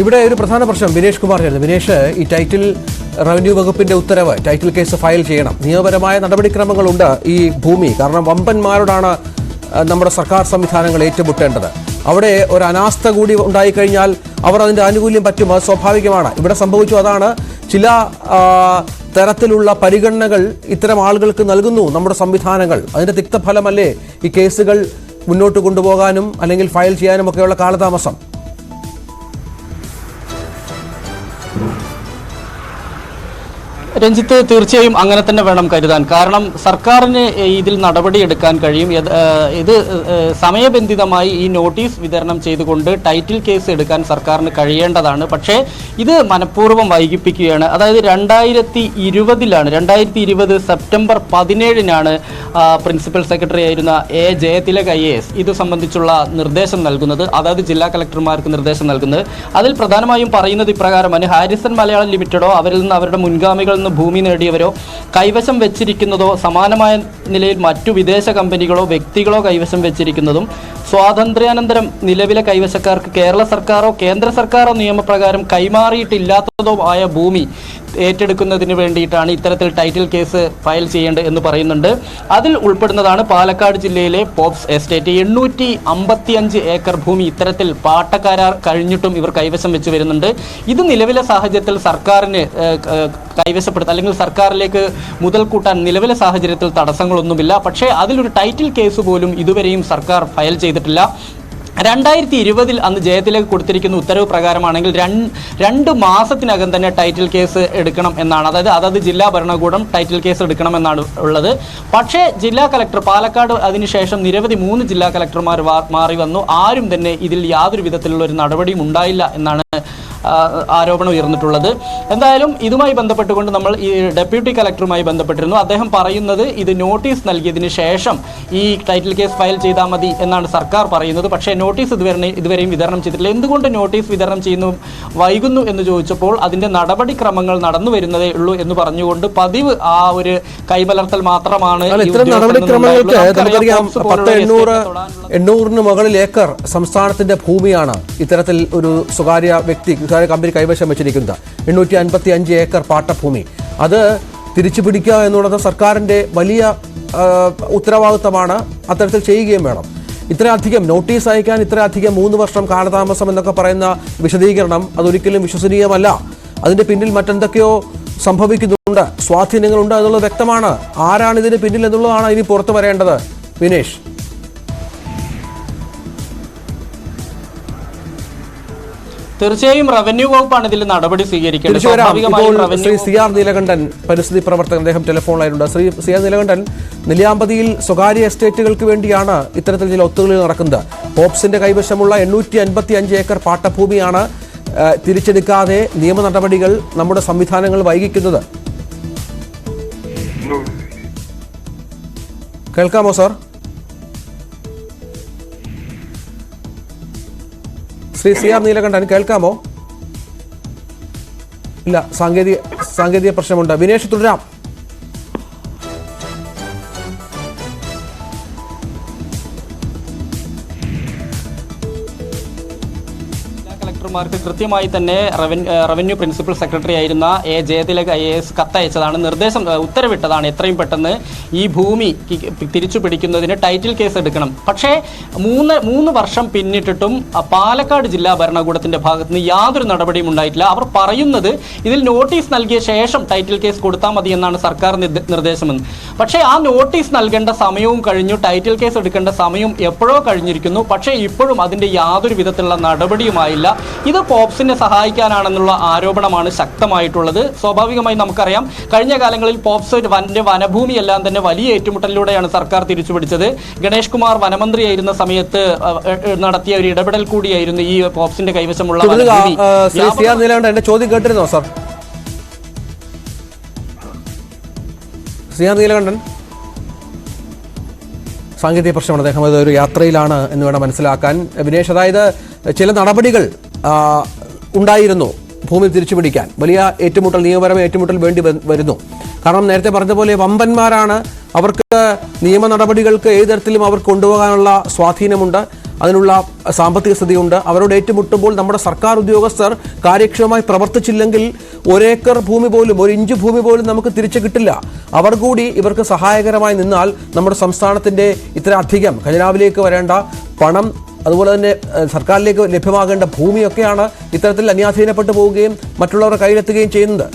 ഇവിടെ ഒരു പ്രധാന പ്രശ്നം വിനേഷ് കുമാർ ചേർന്ന് വിനേഷ് ഈ ടൈറ്റിൽ റവന്യൂ വകുപ്പിന്റെ ഉത്തരവ് ടൈറ്റിൽ കേസ് ഫയൽ ചെയ്യണം. നിയമപരമായ നടപടിക്രമങ്ങളുണ്ട് ഈ ഭൂമി. കാരണം വമ്പന്മാരോടാണ് നമ്മുടെ സർക്കാർ സംവിധാനങ്ങൾ ഏറ്റുമുട്ടേണ്ടത്. അവിടെ ഒരു അനാസ്ഥ കൂടി ഉണ്ടായിക്കഴിഞ്ഞാൽ അവർ അതിന്റെ ആനുകൂല്യം പറ്റും. അത് സ്വാഭാവികമാണ്. ഇവിടെ സംഭവിച്ചു അതാണ് ചില തരത്തിലുള്ള പരിഗണനകൾ ഇത്തരം ആളുകൾക്ക് നൽകുന്നു നമ്മുടെ സംവിധാനങ്ങൾ. അതിന്റെ തിക്തഫലമല്ലേ ഈ കേസുകൾ മുന്നോട്ട് കൊണ്ടുപോകാനും അല്ലെങ്കിൽ ഫയൽ ചെയ്യാനും ഒക്കെയുള്ള കാലതാമസം. രഞ്ജിത്ത് തീർച്ചയായും അങ്ങനെ തന്നെ വേണം കരുതാൻ. കാരണം സർക്കാരിന് ഇതിൽ നടപടിയെടുക്കാൻ കഴിയും. ഇത്, സമയബന്ധിതമായി ഈ നോട്ടീസ് വിതരണം ചെയ്തുകൊണ്ട് ടൈറ്റിൽ കേസ് എടുക്കാൻ സർക്കാരിന് കഴിയേണ്ടതാണ്. പക്ഷേ ഇത് മനഃപൂർവം വൈകിപ്പിക്കുകയാണ്. അതായത് രണ്ടായിരത്തി ഇരുപതിലാണ് രണ്ടായിരത്തി ഇരുപത് സെപ്റ്റംബർ പതിനേഴിനാണ് പ്രിൻസിപ്പൽ സെക്രട്ടറി ആയിരുന്ന എ ജയതിലക് ഐ എസ് ഇത് സംബന്ധിച്ചുള്ള നിർദ്ദേശം നൽകുന്നത്. അതായത് ജില്ലാ കളക്ടർമാർക്ക് നിർദ്ദേശം നൽകുന്നത്. അതിൽ പ്രധാനമായും പറയുന്നത് ഇപ്രകാരമാണ്. ഹാരിസൺ മലയാളം ലിമിറ്റഡോ അവരിൽ നിന്ന് അവരുടെ മുൻഗാമികളിൽ നിന്ന് ഭൂമി നേടിയവരോ കൈവശം വെച്ചിരിക്കുന്നതോ സമാനമായ നിലയിൽ മറ്റു വിദേശ കമ്പനികളോ വ്യക്തികളോ കൈവശം വെച്ചിരിക്കുന്നതും സ്വാതന്ത്ര്യാനന്തരം നിലവിലെ കൈവശക്കാർക്ക് കേരള സർക്കാരോ കേന്ദ്ര സർക്കാരോ നിയമപ്രകാരം കൈമാറിയിട്ടില്ലാത്തതോ ആയ ഭൂമി ഏറ്റെടുക്കുന്നതിന് വേണ്ടിയിട്ടാണ് ഇത്തരത്തിൽ ടൈറ്റിൽ കേസ് ഫയൽ ചെയ്യേണ്ടത് എന്ന് പറയുന്നുണ്ട്. അതിൽ ഉൾപ്പെടുന്നതാണ് പാലക്കാട് ജില്ലയിലെ പോപ്സ് എസ്റ്റേറ്റ്. എണ്ണൂറ്റി അമ്പത്തിയഞ്ച് ഏക്കർ ഭൂമി ഇത്തരത്തിൽ പാട്ടക്കാരാർ കഴിഞ്ഞിട്ടും ഇവർ കൈവശം വെച്ച് വരുന്നുണ്ട്. ഇത് നിലവിലെ സാഹചര്യത്തിൽ സർക്കാരിന് കൈവശപ്പെടുത്താൻ അല്ലെങ്കിൽ സർക്കാരിലേക്ക് മുതൽ കൂട്ടാൻ നിലവിലെ സാഹചര്യത്തിൽ തടസ്സങ്ങളൊന്നുമില്ല. പക്ഷേ അതിലൊരു ടൈറ്റിൽ കേസ് പോലും ഇതുവരെയും സർക്കാർ ഫയൽ ചെയ്തിട്ടില്ല രണ്ടായിരത്തി ഇരുപതിൽ അന്ന് ജയത്തിലേക്ക് കൊടുത്തിരിക്കുന്ന ഉത്തരവ് പ്രകാരമാണെങ്കിൽ രണ്ട് മാസത്തിനകം തന്നെ ടൈറ്റിൽ കേസ് എടുക്കണം എന്നാണ്. അതായത് അതത് ജില്ലാ ഭരണകൂടം ടൈറ്റിൽ കേസ് എടുക്കണം എന്നാണ് ഉള്ളത്. പക്ഷേ ജില്ലാ കലക്ടർ പാലക്കാട് അതിനുശേഷം നിരവധി മൂന്ന് ജില്ലാ കലക്ടർമാർ മാറി വന്നു. ആരും തന്നെ ഇതിൽ യാതൊരു വിധത്തിലുള്ള ഒരു നടപടിയും ഉണ്ടായില്ല എന്നാണ് ആരോപണം ഉയർന്നിട്ടുള്ളത്. എന്തായാലും ഇതുമായി ബന്ധപ്പെട്ടുകൊണ്ട് നമ്മൾ ഈ ഡെപ്യൂട്ടി കലക്ടറുമായി ബന്ധപ്പെട്ടിരുന്നു. അദ്ദേഹം പറയുന്നത് ഇത് നോട്ടീസ് നൽകിയതിന് ശേഷം ഈ ടൈറ്റിൽ കേസ് ഫയൽ ചെയ്താൽ മതി എന്നാണ് സർക്കാർ പറയുന്നത്. പക്ഷേ നോട്ടീസ് ഇതുവരെ ഇതുവരെയും വിതരണം ചെയ്തിട്ടില്ല. എന്തുകൊണ്ട് നോട്ടീസ് വിതരണം ചെയ്യുന്നു? വൈകുന്നു എന്ന് ചോദിച്ചപ്പോൾ അതിന്റെ നടപടിക്രമങ്ങൾ നടന്നു വരുന്നതേ ഉള്ളൂ എന്ന് പറഞ്ഞുകൊണ്ട് പതിവ് ആ ഒരു കൈമലർത്തൽ മാത്രമാണ് നടപടിക്രമങ്ങൾക്ക്. നമുക്കറിയാം പത്ത് എണ്ണൂറ് എണ്ണൂറിന് മുകളിൽ ഏക്കർ സംസ്ഥാനത്തിന്റെ ഭൂമിയാണ് ഇത്തരത്തിൽ ഒരു സ്വകാര്യ വ്യക്തി സ്വകാര്യ കമ്പനി കൈവശം വെച്ചിരിക്കുന്നത്. എണ്ണൂറ്റി അൻപത്തി അഞ്ച് ഏക്കർ പാട്ടഭൂമി. അത് തിരിച്ചു പിടിക്കുക എന്നുള്ളത് സർക്കാരിന്റെ വലിയ ഉത്തരവാദിത്തമാണ്. അത്തരത്തിൽ ചെയ്യുകയും വേണം. ഇത്രയധികം നോട്ടീസ് അയക്കാൻ ഇത്രയധികം മൂന്ന് വർഷം കാലതാമസം എന്നൊക്കെ പറയുന്ന വിശദീകരണം അതൊരിക്കലും വിശ്വസനീയമല്ല. അതിന്റെ പിന്നിൽ മറ്റെന്തൊക്കെയോ സംഭവിക്കുന്നുണ്ട്. സ്വാധീനങ്ങളുണ്ട് എന്നുള്ളത് വ്യക്തമാണ്. ആരാണ് ഇതിന് പിന്നിൽ എന്നുള്ളതാണ് ഇനി പുറത്തു വരേണ്ടത്. വിനേഷ്. തീർച്ചയായും റവന്യൂ വകുപ്പാണ് ഇതിൽ നടപടി സ്വീകരിക്കേണ്ടത്. Revenue Shri C R Neelakantan പരിസ്ഥിതി പ്രവർത്തകൻ അദ്ദേഹം ടെലിഫോണിലായിട്ടുണ്ട് ശ്രീ സി ആർ നീലകണ്ഠൻ നെല്ലിയാമ്പതിയിൽ സ്വകാര്യ എസ്റ്റേറ്റുകൾക്ക് വേണ്ടിയാണ് ഇത്തരത്തിൽ ചില ഒത്തുകളി നടക്കുന്നത്. ഹോപ്സിന്റെ കൈവശമുള്ള എണ്ണൂറ്റി അൻപത്തി അഞ്ച് ഏക്കർ പാട്ടഭൂമിയാണ് തിരിച്ചെടുക്കാതെ നിയമ നടപടികൾ നമ്മുടെ സംവിധാനങ്ങൾ വൈകിക്കുന്നത്. കേൾക്കാമോ sir? Shri C R Neelakantan കേൾക്കാമോ? ഇല്ല സാങ്കേതിക സാങ്കേതിക പ്രശ്നമുണ്ട്. വിനേഷ് തുടരാം ജില്ലാ കളക്ടർമാർക്ക് കൃത്യമായി തന്നെ റവന്യൂ പ്രിൻസിപ്പൽ സെക്രട്ടറി ആയിരുന്ന എ ജയതിലക് ഐ എസ് കത്തയച്ചതാണ്. നിർദ്ദേശം ഉത്തരവിട്ടതാണ് എത്രയും പെട്ടെന്ന് ഈ ഭൂമി തിരിച്ചു പിടിക്കുന്നതിന് ടൈറ്റിൽ കേസ് എടുക്കണം. പക്ഷേ മൂന്ന് മൂന്ന് വർഷം പിന്നിട്ടിട്ടും പാലക്കാട് ജില്ലാ ഭരണകൂടത്തിന്റെ ഭാഗത്ത് നിന്ന് യാതൊരു നടപടിയും ഉണ്ടായിട്ടില്ല. അവർ പറയുന്നത് ഇതിൽ നോട്ടീസ് നൽകിയ ശേഷം ടൈറ്റിൽ കേസ് കൊടുത്താൽ മതി എന്നാണ് സർക്കാർ നിർദ്ദ- നിർദ്ദേശമെന്ന്. പക്ഷേ ആ നോട്ടീസ് നൽകേണ്ട സമയവും കഴിഞ്ഞു. ടൈറ്റിൽ കേസ് എടുക്കേണ്ട സമയം എപ്പോഴോ കഴിഞ്ഞിരിക്കുന്നു. പക്ഷേ ഇപ്പോഴും അതിന്റെ യാതൊരു വിധത്തിലുള്ള നടപടിയുമായില്ല. ഇത് പോപ്സിനെ സഹായിക്കാനാണെന്നുള്ള ആരോപണമാണ് ശക്തമായിട്ടുള്ളത്. സ്വാഭാവികമായി നമുക്കറിയാം കഴിഞ്ഞ കാലങ്ങളിൽ പോപ്സ് വന്റെ വനഭൂമി എല്ലാം തന്നെ വലിയ ഏറ്റുമുട്ടലിലൂടെയാണ് സർക്കാർ തിരിച്ചുപിടിച്ചത്. ഗണേഷ് കുമാർ വനമന്ത്രിയായിരുന്ന സമയത്ത് നടത്തിയ ഒരു ഇടപെടൽ കൂടിയായിരുന്നു ഈ പോപ്സിന്റെ കൈവശമുള്ള എന്റെ ചോദ്യം കേട്ടിരുന്നോ സാർ? സി നീലകണ്ഠൻ? സാങ്കേതിക പ്രശ്നമാണ് അദ്ദേഹം. ഒരു യാത്രയിലാണ് എന്ന് വേണം മനസ്സിലാക്കാൻ. വിനേഷ് അതായത് ചില നടപടികൾ ഉണ്ടായിരുന്നു ഭൂമി തിരിച്ചുപിടിക്കാൻ. വലിയ ഏറ്റുമുട്ടൽ നിയമപരമായ ഏറ്റുമുട്ടൽ വേണ്ടി വരുന്നു. കാരണം നേരത്തെ പറഞ്ഞ പോലെ വമ്പന്മാരാണ്. അവർക്ക് നിയമ നടപടികൾക്ക് ഏത് തരത്തിലും അവർക്ക് കൊണ്ടുപോകാനുള്ള സ്വാധീനമുണ്ട്. അതിനുള്ള സാമ്പത്തിക സ്ഥിതിയുണ്ട്. അവരോട് ഏറ്റുമുട്ടുമ്പോൾ നമ്മുടെ സർക്കാർ ഉദ്യോഗസ്ഥർ കാര്യക്ഷമമായി പ്രവർത്തിച്ചില്ലെങ്കിൽ ഒരേക്കർ ഭൂമി പോലും ഒരു ഇഞ്ച് ഭൂമി പോലും നമുക്ക് തിരിച്ചു കിട്ടില്ല. അവർ കൂടി ഇവർക്ക് സഹായകരമായി നിന്നാൽ നമ്മുടെ സംസ്ഥാനത്തിന്റെ ഇത്ര അധികം ഖജനാവിലേക്ക് വരേണ്ട പണം അതുപോലെ തന്നെ സർക്കാരിലേക്ക് ലഭ്യമാകേണ്ട ഭൂമിയൊക്കെയാണ് ഇത്തരത്തിൽ അന്യാധീനപ്പെട്ടു പോവുകയും മറ്റുള്ളവരുടെ കയ്യിലെത്തുകയും ചെയ്യുന്നത്.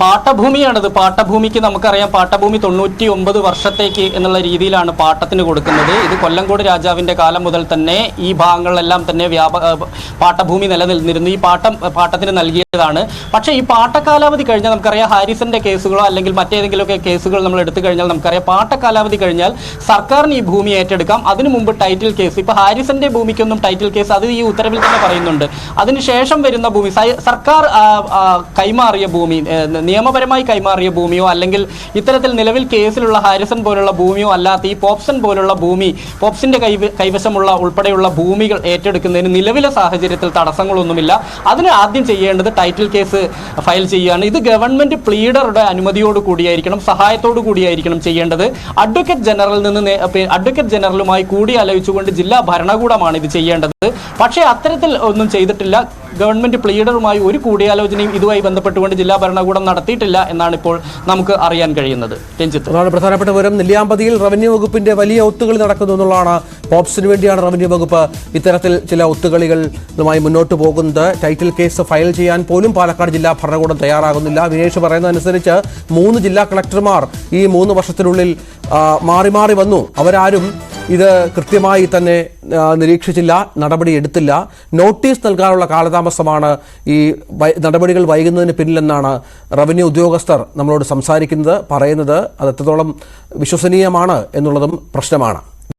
പാട്ടഭൂമിയാണിത്. പാട്ടഭൂമിക്ക് നമുക്കറിയാം പാട്ടഭൂമി തൊണ്ണൂറ്റി ഒമ്പത് വർഷത്തേക്ക് എന്നുള്ള രീതിയിലാണ് പാട്ടത്തിന് കൊടുക്കുന്നത്. ഇത് കൊല്ലങ്കോട് രാജാവിന്റെ കാലം മുതൽ തന്നെ ഈ ഭാഗങ്ങളിലെല്ലാം തന്നെ വ്യാപ പാട്ടഭൂമി നിലനിന്നിരുന്നു. ഈ പാട്ടം പാട്ടത്തിന് നൽകിയതാണ്. പക്ഷേ ഈ പാട്ടകാലാവധി കഴിഞ്ഞാൽ നമുക്കറിയാം ഹാരിസന്റെ കേസുകളോ അല്ലെങ്കിൽ മറ്റേതെങ്കിലുമൊക്കെ കേസുകൾ നമ്മൾ എടുത്തു കഴിഞ്ഞാൽ നമുക്കറിയാം പാട്ടകാലാവധി കഴിഞ്ഞാൽ സർക്കാരിന് ഈ ഭൂമി ഏറ്റെടുക്കാം. അതിനു മുമ്പ് ടൈറ്റിൽ കേസ്. ഇപ്പോൾ ഹാരിസന്റെ ഭൂമിക്കൊന്നും ടൈറ്റിൽ കേസ്. അത് ഈ ഉത്തരവിൽ തന്നെ പറയുന്നുണ്ട്. അതിനുശേഷം വരുന്ന ഭൂമി സർക്കാർ കൈമാറിയ ഭൂമി നിയമപരമായി കൈമാറിയ ഭൂമിയോ അല്ലെങ്കിൽ ഇത്തരത്തിൽ നിലവിൽ കേസിലുള്ള ഹാരിസൺ പോലുള്ള ഭൂമിയോ അല്ലാത്ത ഈ പോപ്സൺ പോലുള്ള ഭൂമി പോപ്സിന്റെ കൈ കൈവശമുള്ള ഉൾപ്പെടെയുള്ള ഭൂമികൾ ഏറ്റെടുക്കുന്നതിന് നിലവിലെ സാഹചര്യത്തിൽ തടസ്സങ്ങളൊന്നുമില്ല. അതിന് ആദ്യം ചെയ്യേണ്ടത് ടൈറ്റിൽ കേസ് ഫയൽ ചെയ്യുകയാണ്. ഇത് ഗവൺമെന്റ് പ്ലീഡറുടെ അനുമതിയോട് കൂടിയായിരിക്കണം സഹായത്തോടു കൂടിയായിരിക്കണം ചെയ്യേണ്ടത്. അഡ്വക്കേറ്റ് ജനറലിൽ നിന്ന് അഡ്വക്കേറ്റ് ജനറലുമായി കൂടിയാലോചിച്ചുകൊണ്ട് ജില്ലാ ഭരണകൂടമാണ് ഇത് ചെയ്യേണ്ടത്. പക്ഷേ അത്തരത്തിൽ ഒന്നും ചെയ്തിട്ടില്ല. ഗവൺമെന്റ് പ്ലീഡറുമായി ഒരു കൂടിയാലോചനയും ഇതുമായി ബന്ധപ്പെട്ടുകൊണ്ട് ജില്ലാ ഭരണകൂടം നടത്തിയിട്ടില്ല എന്നാണ് ഇപ്പോൾ നമുക്ക് അറിയാൻ കഴിയുന്നത്. രഞ്ജിത്ത്. അതാണ് പ്രധാനപ്പെട്ട വിവരം. നെല്ലിയാമ്പതിയിൽ റവന്യൂ വകുപ്പിന്റെ വലിയ ഒത്തുകളി നടക്കുന്നു എന്നുള്ളതാണ് പോപ്സിന് വേണ്ടിയാണ് റവന്യൂ വകുപ്പ് ഇത്തരത്തിൽ ചില ഒത്തുകളികളുമായി മുന്നോട്ട് പോകുന്നത്. ടൈറ്റിൽ കേസ് ഫയൽ ചെയ്യാൻ പോലും പാലക്കാട് ജില്ലാ ഭരണകൂടം തയ്യാറാകുന്നില്ല. വിനേഷ് പറയുന്നതനുസരിച്ച് മൂന്ന് ജില്ലാ കളക്ടർമാർ ഈ മൂന്ന് വർഷത്തിനുള്ളിൽ മാറി മാറി വന്നു. അവരാരും ഇത് കൃത്യമായി തന്നെ നിരീക്ഷിച്ചില്ല നടപടി എടുത്തില്ല. നോട്ടീസ് നൽകാനുള്ള കാലതാമസമാണ് ഈ നടപടികൾ വൈകുന്നതിന് പിന്നിലെന്നാണ് റവന്യൂ ഉദ്യോഗസ്ഥർ നമ്മളോട് സംസാരിക്കുന്നത് പറയുന്നത്. അത് എത്രത്തോളം വിശ്വസനീയമാണ് എന്നുള്ളതും പ്രശ്നമാണ്.